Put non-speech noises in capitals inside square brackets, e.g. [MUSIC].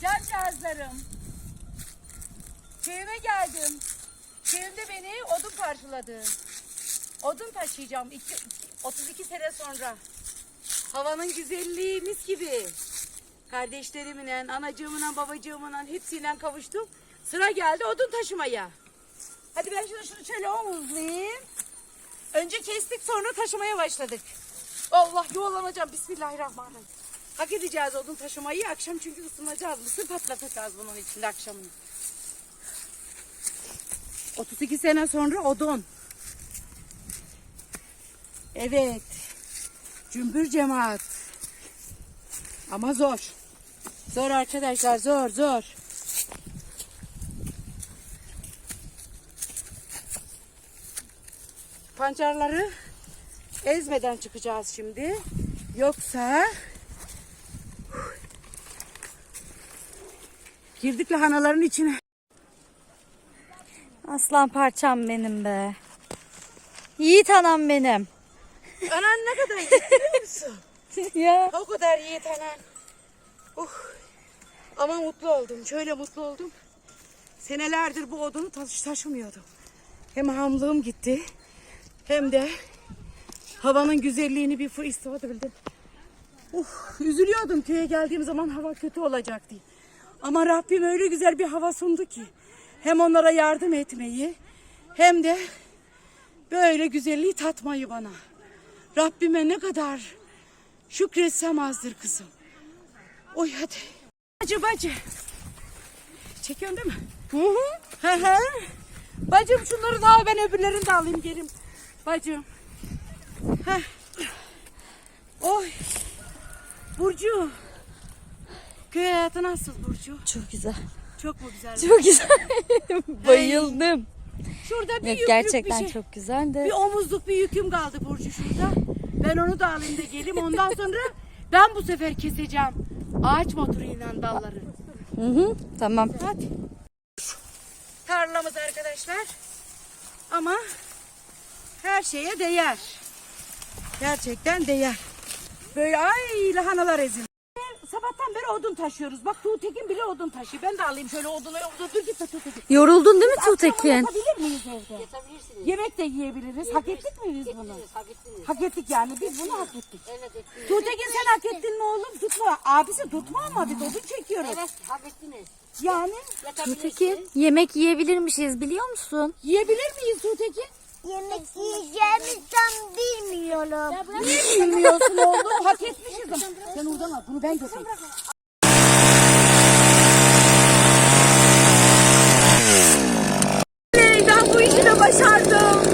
Cancağızlarım. Köyüme geldim. Köyümde beni odun karşıladı. Odun taşıyacağım iki, 32 sene sonra. Havanın güzelliği mis gibi. Kardeşlerimle, anacığımla, babacığımla hepsiyle kavuştum. Sıra geldi odun taşımaya. Hadi ben şunu, şunu şöyle omuzlayayım. Önce kestik sonra taşımaya başladık. Allah yuvalanacağım. Bismillahirrahmanirrahim. Hak edeceğiz odun taşımayı. Akşam çünkü ısınacağız. Mısır patlatacağız bunun içinde akşamını. 32 sene sonra odun. Evet. Cümbür cemaat. Ama zor. Zor arkadaşlar zor zor. Pancarları ezmeden çıkacağız şimdi. Yoksa girdik lahanaların içine. Aslan parçam benim be. Yiğit anam benim. Anan ne kadar [LAUGHS] iyi biliyor musun? ya. O kadar yiğit anan. Uh. Ama mutlu oldum. Şöyle mutlu oldum. Senelerdir bu odunu taş taşımıyordum. Hem hamlığım gitti. Hem de havanın güzelliğini bir fırsat edebildim. Uh, üzülüyordum köye geldiğim zaman hava kötü olacak diye. Ama Rabbim öyle güzel bir hava sundu ki. Hem onlara yardım etmeyi hem de böyle güzelliği tatmayı bana. Rabbime ne kadar şükretsem azdır kızım. Oy hadi. Bacı bacı. Çekiyorsun değil mi? Hı hı. Hı hı. Bacım şunları da al ben öbürlerini de alayım gelim. Bacım. Heh. Oy. Burcu. Köy hayatı nasıl Burcu? Çok güzel. Çok mu güzel? Çok güzel. Bayıldım. Şurada bir Yok yük, gerçekten yük bir şey. çok güzel de. Bir omuzluk bir yüküm kaldı Burcu şurada. Ben onu da alayım da geleyim. Ondan sonra ben bu sefer keseceğim. Ağaç motoruyla dalları. Hı hı. Tamam. Hadi. Tarlamız arkadaşlar. Ama her şeye değer. Gerçekten değer. Böyle ay lahanalar ezildi. Sabahtan beri odun taşıyoruz. Bak Tuğtekin bile odun taşıyor. Ben de alayım şöyle odunu. Dur, dur gitme Tuğtekin. Yoruldun değil mi Tuğtekin? Yapabilir miyiz evde? Yemek de yiyebiliriz. Hak ettik mi biz bunu? Hak ettik yani. Biz bunu hak ettik. Evet ettiniz. Tuğtekin sen hak ettin mi oğlum? Tutma. Abisi tutma ama biz odun çekiyoruz. Evet hak ettiniz. Yani Tuğtekin yemek yiyebilirmişiz biliyor musun? yiyebilir miyiz Tuğtekin? Yemek yiyeceğimi tam bilmiyorum. Niye bilmiyorsun oğlum? Hak etmişiz. ama. Sen oradan al. Bunu ben götüreyim. Ben bu işi de başardım.